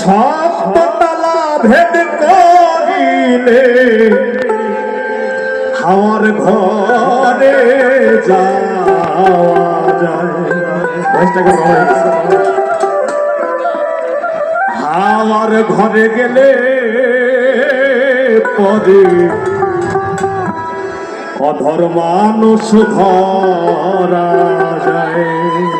সপ্ততলা ভেদ করিলে আমার ঘরে যাওয়া আমার ঘরে গেলে পরে অধর মানুষ ধরা যায়।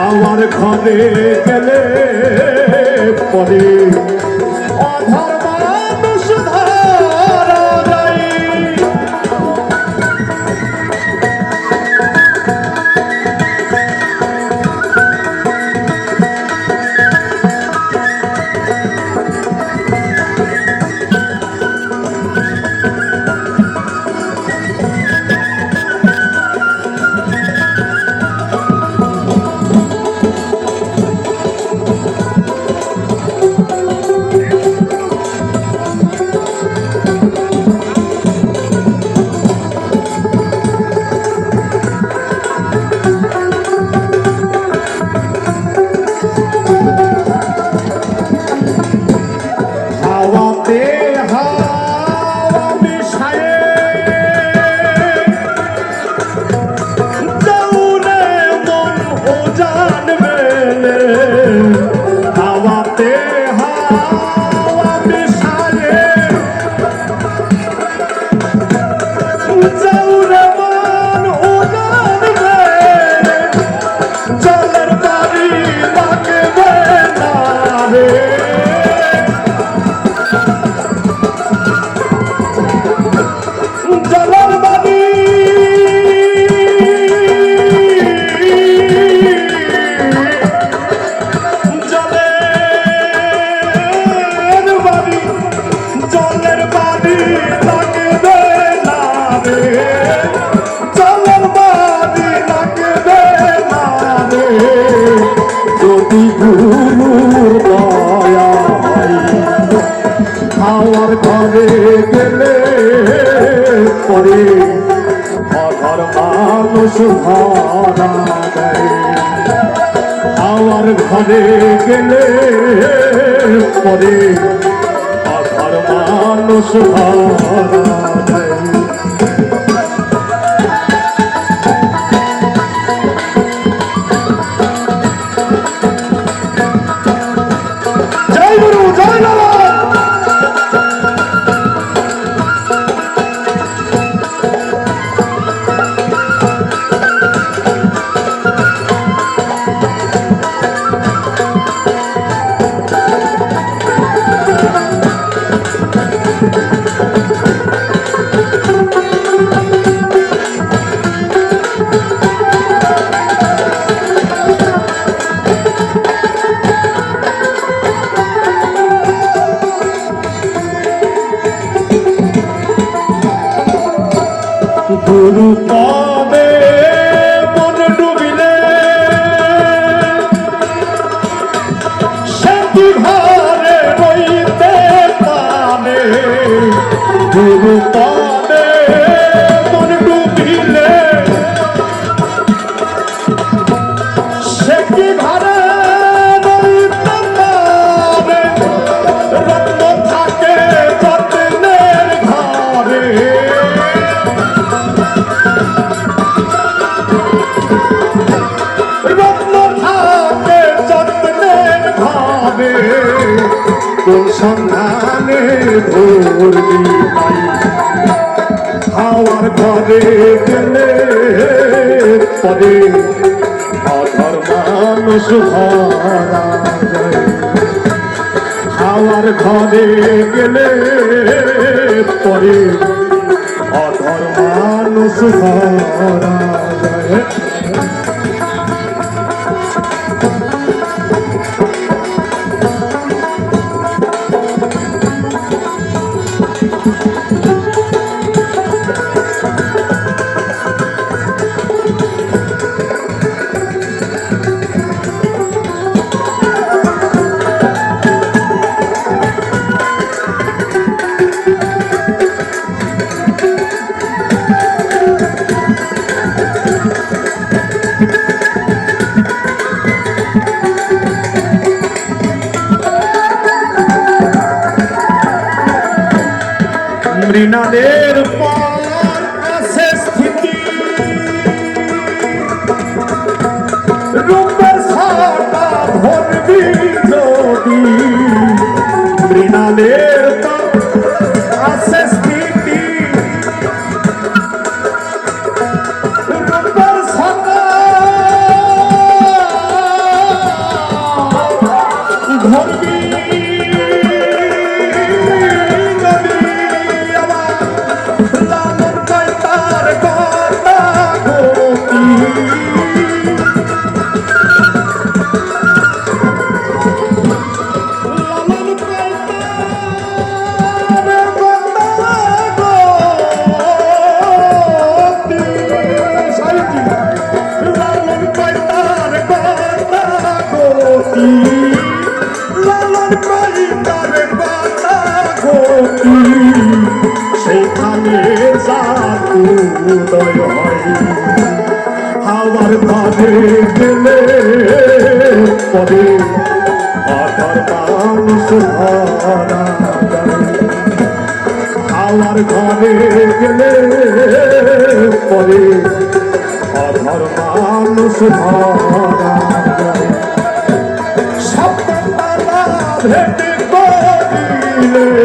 আমার ঘরে গেলে পরে অধর ter আমার ঘরে গেলে পরে অধর মানুষ দেয়। আমার ঘরে গেলে পরে মানুষ ধরা ঘরে গেলে পরে অধর মানুষ ধরা যায় হাওয়ার ঘরে গেলে পরে অধর মানুষ যায় মৃণালের পর আসে স্থিতি। রূপের সাটা ভরবি। সেখানে উদয় হয়। হাওয়ার ঘরে গেলে পরে আধার মানুষ ধরা হাওয়ার ঘরে গেলে পরে আধার মানুষ ধরা ভেটে করিলে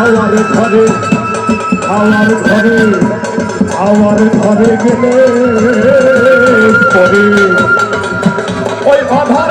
আমার ঘরে আমার ঘরে আমার ঘরে গেলে পরে। ওই আধার